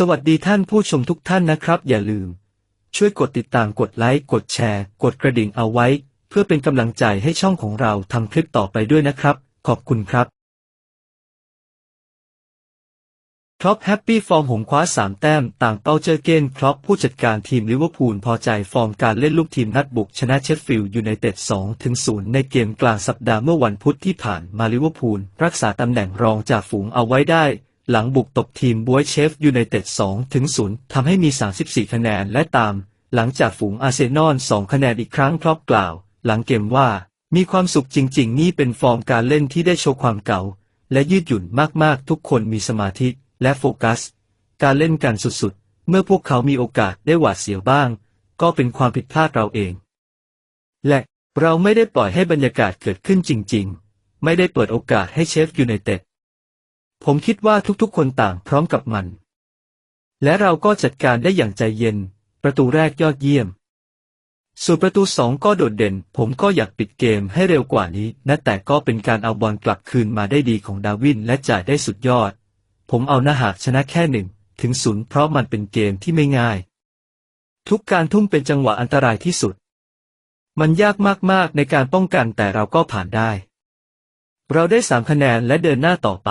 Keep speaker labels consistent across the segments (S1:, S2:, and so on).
S1: สวัสดีท่านผู้ชมทุกท่านนะครับ อย่าลืม ช่วยกดติดตามกดไลค์กดแชร์ กดกระดิ่งเอาไว้ เพื่อเป็นกำลังใจให้ช่องของเราทำคลิปต่อไปด้วยนะครับ ขอบคุณครับครอปแฮปปี้ฟอร์มหงคว้า 3 แต้ม ต่างเป้าเจอเกนครอปผู้จัดการทีมลิเวอร์พูลพอใจฟอร์มการเล่นลูกทีมนัดบุกชนะเชฟฟิลด์ยูไนเต็ด 2-0 ในเกมกลางสัปดาห์เมื่อวันพุธที่ผ่านมาลิเวอร์พูลรักษาตำแหน่งรองจากฝูงเอาไว้ได้ หลังบุกตบทีมบวยเชฟยูไนเต็ด2-0ทำให้มี 34 คะแนนและตาม หลังจากฝูงอาร์เซนอล 2 คะแนนอีกครั้งครอปกล่าว หลังเกมว่า มีความสุขจริง ๆ นี่เป็นฟอร์มการเล่นที่ได้โชว์ความเก่า และยืดหยุ่นมากๆ ทุกคนมีสมาธิและโฟกัส การเล่นกันสุดๆ เมื่อพวกเขามีโอกาสได้หวาดเสียวบ้าง ก็เป็นความผิดพลาดเราเอง และเราไม่ได้ปล่อยให้บรรยากาศเกิดขึ้นจริง ๆ ไม่ได้เปิดโอกาสให้เชฟยูไนเต็ด ผมคิดว่าทุกๆ คนต่างพร้อมกับมัน และเราก็จัดการได้อย่างใจเย็น ประตูแรกยอดเยี่ยม ส่วนประตูสองก็โดดเด่น ผมก็อยากปิดเกมให้เร็วกว่านี้นะแต่ก็เป็นการเอาบอลกลับคืนมาได้ดีของดาวินและจ่ายได้สุดยอด ผมเอาหน้าหากชนะแค่หนึ่งถึงศูนย์เพราะมันเป็นเกมที่ไม่ง่าย ทุกการทุ่มเป็นจังหวะอันตรายที่สุด มันยากมากๆในการป้องกันแต่เราก็ผ่านได้ เราได้สามคะแนนและเดินหน้าต่อไป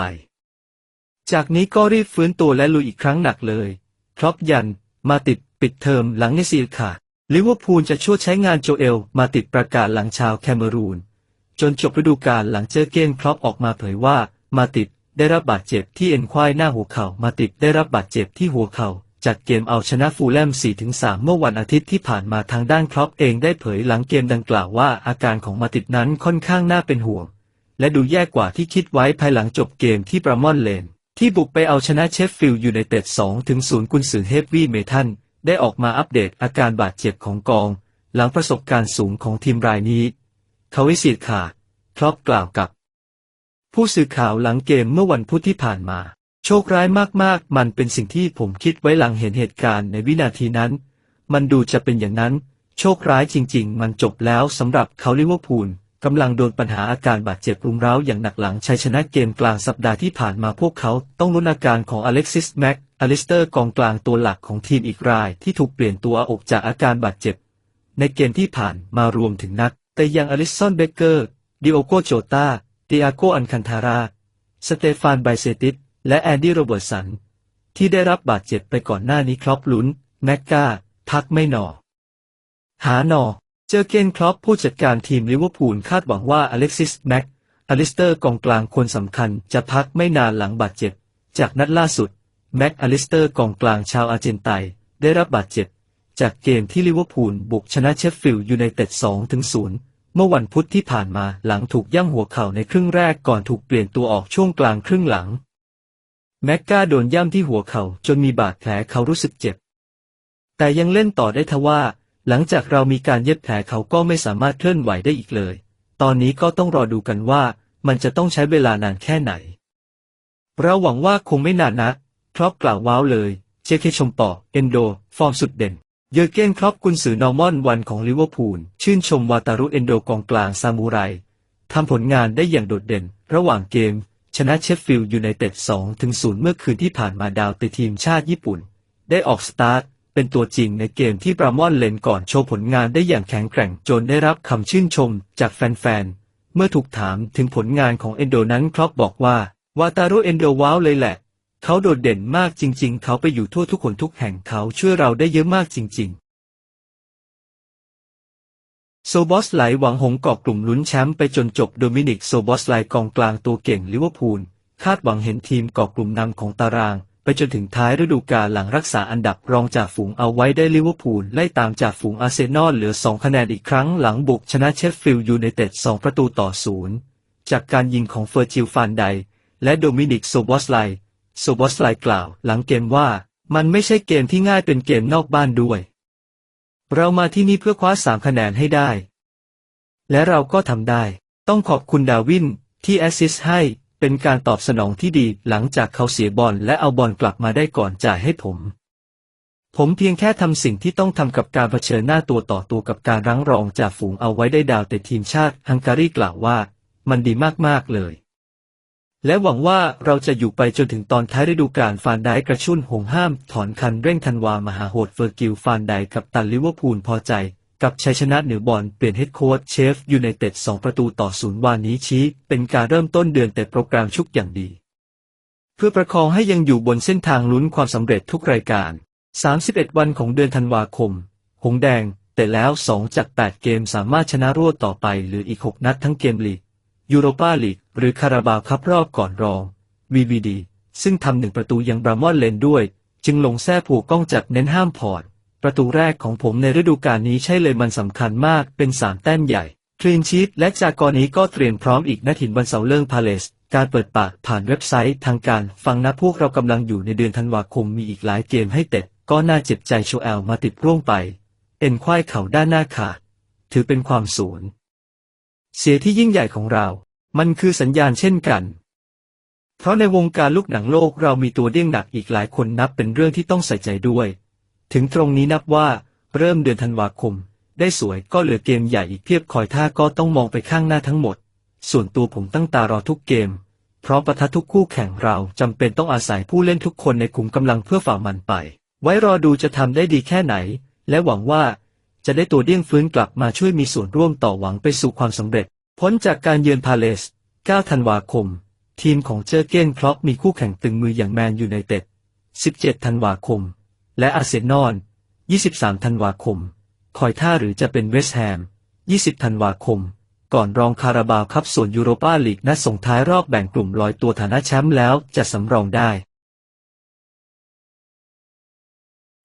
S1: จากนี้ก็รีบฟื้นตัวและลุยอีกครั้งหนักเลยครอปยัน มาติดปิดเทอมหลังเนซีลขาดลิเวอร์พูลจะช่วยใช้งานโจเอล มาติดประกาศหลังชาวแคเมรูน จนจบฤดูกาลหลังเจอเกนครอปออกมาเผยว่า มาติดได้รับบาดเจ็บที่เอ็นควายหน้าหัวเข่ามาติดได้รับบาดเจ็บที่หัวเข่าจัดเกมเอาชนะฟูลแลม 4-3 เมื่อวันอาทิตย์ที่ผ่านมาทางด้านครอปเองได้เผยหลังเกมดังกล่าวว่าอาการของมาติดนั้นค่อนข้างน่าเป็นห่วง และดูแย่กว่าที่คิดไว้ภายหลังจบเกมที่ประมอนเลน ที่บุกไปเอาชนะเชฟฟิลด์ยูไนเต็ด2-0กุนซือเฮฟวี่เมทันได้ออกมาอัปเดตอาการบาดเจ็บของกอง หลังประสบการณ์สูงของทีมรายนี้ เขาวิสิทธิ์ขาดครอปกล่าวกับ ผู้สื่อข่าวหลังเกมเมื่อวันพุธที่ผ่านมา โชคร้ายมากๆ มันเป็นสิ่งที่ผมคิดไว้หลังเห็นเหตุการณ์ในวินาทีนั้น มันดูจะเป็นอย่างนั้น โชคร้ายจริง ๆ มันจบแล้วสำหรับเขาลิเวอร์พูล กำลังโดนปัญหาอาการบาดเจ็บรุมเร้าอย่างหนักหลังชัยชนะเกมกลางสัปดาห์ที่ผ่านมาพวกเขาต้องลุ้นอาการของอเล็กซิสแม็กอลิสเตอร์กองกลางตัวหลักของทีมอีกรายที่ถูกเปลี่ยนตัวออกจากอาการบาดเจ็บ ในเกมที่ผ่านมารวมถึงนัก แต่ยังอลิสซอนเบเกอร์ดิโอโกโจตาเตียโกอันคันทารา สเตฟานไบเซติสและแอนดี้โรเบิร์ตสัน ที่ได้รับบาดเจ็บไปก่อนหน้านี้ครอปลุ้นแม็กกาพักไม่หนอ หาหนอ เจอเกนครอปผู้จัดการทีมลิเวอร์พูลคาดหวังว่าอเล็กซิสแม็กอลิสเตอร์กองกลางคนสำคัญจะพักไม่นานหลังบาดเจ็บ จากนัดล่าสุด แม็กอลิสเตอร์กองกลางชาวอาร์เจนไตน์ได้รับบาดเจ็บ จากเกมที่ลิเวอร์พูลบุกชนะเชฟฟิลด์ยูไนเต็ด 2-0 เมื่อวันพุธที่ผ่านมาหลังถูกย่ำหัวเข่าในครึ่งแรกก่อนถูกเปลี่ยนตัวออกช่วงกลางครึ่งหลัง แม็กกาโดนย่ำที่หัวเข่าจนมีบาดแผลเขารู้สึกเจ็บ แต่ยังเล่นต่อได้ทว่า หลังจากเรามีการเย็บแผลเขาก็ไม่สามารถเคลื่อนไหวได้อีกเลย ตอนนี้ก็ต้องรอดูกันว่ามันจะต้องใช้เวลานานแค่ไหน เราหวังว่าคงไม่นานนะครอปกล่าวว้าวเลยเจเคชมปอเอนโด ฟอร์มสุดเด่น เยอเกนครอปกุนซือนอร์มอนวันของลิเวอร์พูล ชื่นชมวาตารุเอนโดกองกลางซามูไรทำผลงานได้อย่างโดดเด่น ระหว่างเกม ชนะเชฟฟิลด์ยูไนเต็ด 2-0 เมื่อคืนที่ผ่านมาดาวเตะทีมชาติญี่ปุ่น ได้ออกสตาร์ท เป็นตัวจริงในเกมที่ปรามอนเลนก่อนโชว์ผลงานได้อย่างแข็งแกร่งจนได้รับคำชื่นชมจากแฟนๆ เมื่อถูกถามถึงผลงานของเอนโดนั้นครอปบอกว่าวาตารุเอนโดว้าวเลยแหละ เขาโดดเด่นมากจริง ๆ เขาไปอยู่ทั่วทุกคนทุกแห่งเขาช่วยเราได้เยอะมากจริง ๆโซบอสไหลหวังหงเกาะกลุ่มลุ้นแชมป์ไปจนจบโดมินิกโซบอสไลกองกลางตัวเก่งลิเวอร์พูลคาดหวังเห็นทีมเกาะกลุ่มนำของตาราง ไปจนถึงท้ายฤดูกาลหลังรักษาอันดับรองจากฝูงเอาไว้ได้ลิเวอร์พูลไล่ตามจากฝูงอาร์เซนอลเหลือ 2 คะแนนอีกครั้งหลังบุกชนะเชฟฟิลด์ยูไนเต็ด 2 ประตูต่อศูนย์จากการยิงของเฟอร์จิลฟานได และโดมินิกโซบอสไลโซบอสไลกล่าว หลังเกมว่ามันไม่ใช่เกมที่ง่ายเป็นเกมนอกบ้านด้วย เรามาที่นี่เพื่อคว้าสามคะแนนให้ได้ และเราก็ทำได้ ต้องขอบคุณดาวินที่แอสซิสต์ให้ เป็นการตอบสนองที่ดีหลังจากเขาเสียบอลและเอาบอลกลับมาได้ก่อนจ่ายให้ผม ผมเพียงแค่ทำสิ่งที่ต้องทำกับการเผชิญหน้าตัวต่อตัวกับการรั้งรองจากฝูงเอาไว้ได้ดาวแต่ทีมชาติฮังการีกล่าวว่า มันดีมากๆเลย และหวังว่าเราจะอยู่ไปจนถึงตอนท้ายฤดูกาลฟานไดค์กระชุ่นหงห้าม ถอนคันเร่งธันวามหาโหดเฟอร์กิลฟานไดค์กับตันลิเวอร์พูลพอใจ กับชัยชนะเหนือบอลเปลี่ยนเฮดโค้ชเชฟยูไนเต็ด2ประตูต่อศูนย์วานนี้ชี้ เป็นการเริ่มต้นเดือนแต่โปรแกรมชุกอย่างดี เพื่อประคองให้ยังอยู่บนเส้นทางลุ้นความสำเร็จทุกรายการ 31 วันของเดือนธันวาคม หงแดง แต่แล้ว 2 จาก 8 เกมสามารถชนะรวดต่อไปหรืออีก 6 นัดทั้งเกมลีกยูโรปาลีกหรือคาราบาวคัพรอบก่อนรอง VVD ซึ่งทำหนึ่งประตูยังบรามอนเลนด้วย จึงลงแท้ผูกกล้องจัดเน้นห้ามพอร์ต ประตูแรกของผมในฤดูกาลนี้ใช่เลยมันสำคัญมากเป็นสามแต้มใหญ่คลีนชีตและจากรนี้ก็เตรียมพร้อมอีกนาทินวันเสาร์เลิงพาเลส การเปิดปากผ่านเว็บไซต์ทางการฟังนะพวกเรากำลังอยู่ในเดือนธันวาคมมีอีกหลายเกมให้เตะก็น่าเจ็บใจโชแอลมาติดร่วงไป เอ็นควายเข่าด้านหน้าขาด ถือเป็นความสูญเสียที่ยิ่งใหญ่ของเรา มันคือสัญญาณเช่นกัน เพราะในวงการลูกหนังโลกเรามีตัวเดี้ยงหนักอีกหลายคนนับเป็นเรื่องที่ต้องใส่ใจด้วย ถึงตรงนี้นับว่าเริ่มเดือนธันวาคม ได้สวยก็เหลือเกมใหญ่อีกเพียบคอยท่าก็ต้องมองไปข้างหน้าทั้งหมด ส่วนตัวผมตั้งตารอทุกเกม เพราะประทัดทุกคู่แข่งเราจำเป็นต้องอาศัยผู้เล่นทุกคนในกลุ่มกำลังเพื่อฝ่ามันไป ไว้รอดูจะทำได้ดีแค่ไหน และหวังว่าจะได้ตัวเดี้ยงฟื้นกลับมาช่วยมีส่วนร่วมต่อหวังไปสู่ความสำเร็จ พ้นจากการเยือนพาเลส 9 ธันวาคม ทีมของเจอเก้นคล็อปมีคู่แข่งตึงมืออย่างแมนยูไนเต็ด 17 ธันวาคม และอาร์เซนอล 23 ธันวาคม คอยท่าหรือจะเป็นเวสต์แฮม 20 ธันวาคม ก่อนรองคาราบาวครับส่วนยูโรปาลีกนัดส่งท้ายรอบแบ่งกลุ่มลอยตัวฐานะแชมป์แล้วจะสำรองได้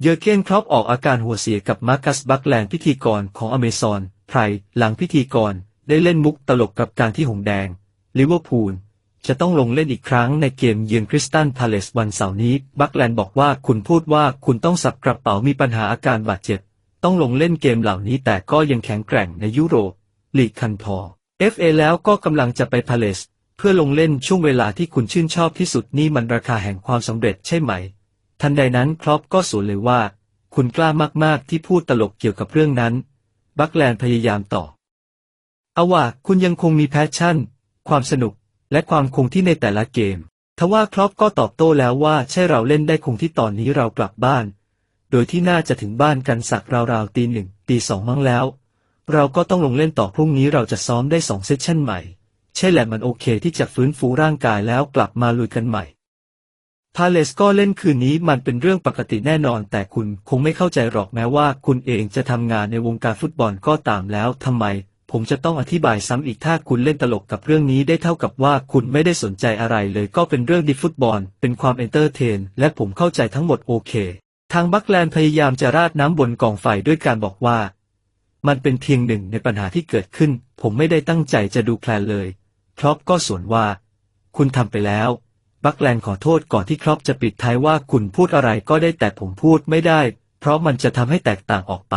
S1: เยอร์เกนครอปออกอาการหัวเสียกับมาร์คัสบัคแลนพิธีกรของอเมซอนไพรหลังพิธีกรได้เล่นมุกตลกกับการที่หงแดง ลิเวอร์พูล จะต้องลงเล่นอีกครั้งในเกมเยือนคริสตันพาเลสวันเสาร์นี้ บัคแลนด์บอกว่าคุณพูดว่าคุณต้องสับกระเป๋ามีปัญหาอาการบาดเจ็บ ต้องลงเล่นเกมเหล่านี้แต่ก็ยังแข็งแกร่งในยุโรปลีกคันพอ FA แล้วก็กำลังจะไปพาเลสเพื่อลงเล่นช่วงเวลาที่คุณชื่นชอบที่สุดนี่มันราคาแห่งความสำเร็จใช่ไหม ทันใดนั้นครอปก็สวนเลยว่า คุณกล้ามากๆที่พูดตลกเกี่ยวกับเรื่องนั้น บัคแลนด์พยายามต่อเอาว่าคุณยังคงมีแพชชั่น ความสนุก และความคงที่ในแต่ละเกม ทว่าครอปก็ตอบโต้แล้วว่าใช่เราเล่นได้คงที่ตอนนี้เรากลับบ้าน โดยที่น่าจะถึงบ้านกันสักราวๆตีหนึ่งตีสองมั้งแล้ว เราก็ต้องลงเล่นต่อพรุ่งนี้เราจะซ้อมได้สองเซสชั่นใหม่ ใช่แหละมันโอเคที่จะฟื้นฟูร่างกายแล้วกลับมาลุยกันใหม่พาเลสก็เล่นคืนนี้มันเป็นเรื่องปกติแน่นอน แต่คุณคงไม่เข้าใจหรอกแม้ว่า คุณเองจะทำงานในวงการฟุตบอลก็ตามแล้วทำไม ผมจะต้องอธิบายซ้ำอีกถ้าคุณเล่นตลกกับเรื่องนี้ได้เท่ากับว่าคุณไม่ได้สนใจอะไรเลยก็เป็นเรื่องดีฟุตบอล เป็นความเอนเตอร์เทน และผมเข้าใจทั้งหมดโอเค ทางบัคแลนพยายามจะราดน้ำบนกองไฟด้วยการบอกว่า มันเป็นเพียงหนึ่งในปัญหาที่เกิดขึ้น ผมไม่ได้ตั้งใจจะดูแคลนเลยครอปก็สวนว่า คุณทำไปแล้ว บัคแลนขอโทษก่อนที่ครอปจะปิดท้ายว่าคุณพูดอะไรก็ได้แต่ผมพูดไม่ได้ เพราะมันจะทำให้แตกต่างออกไป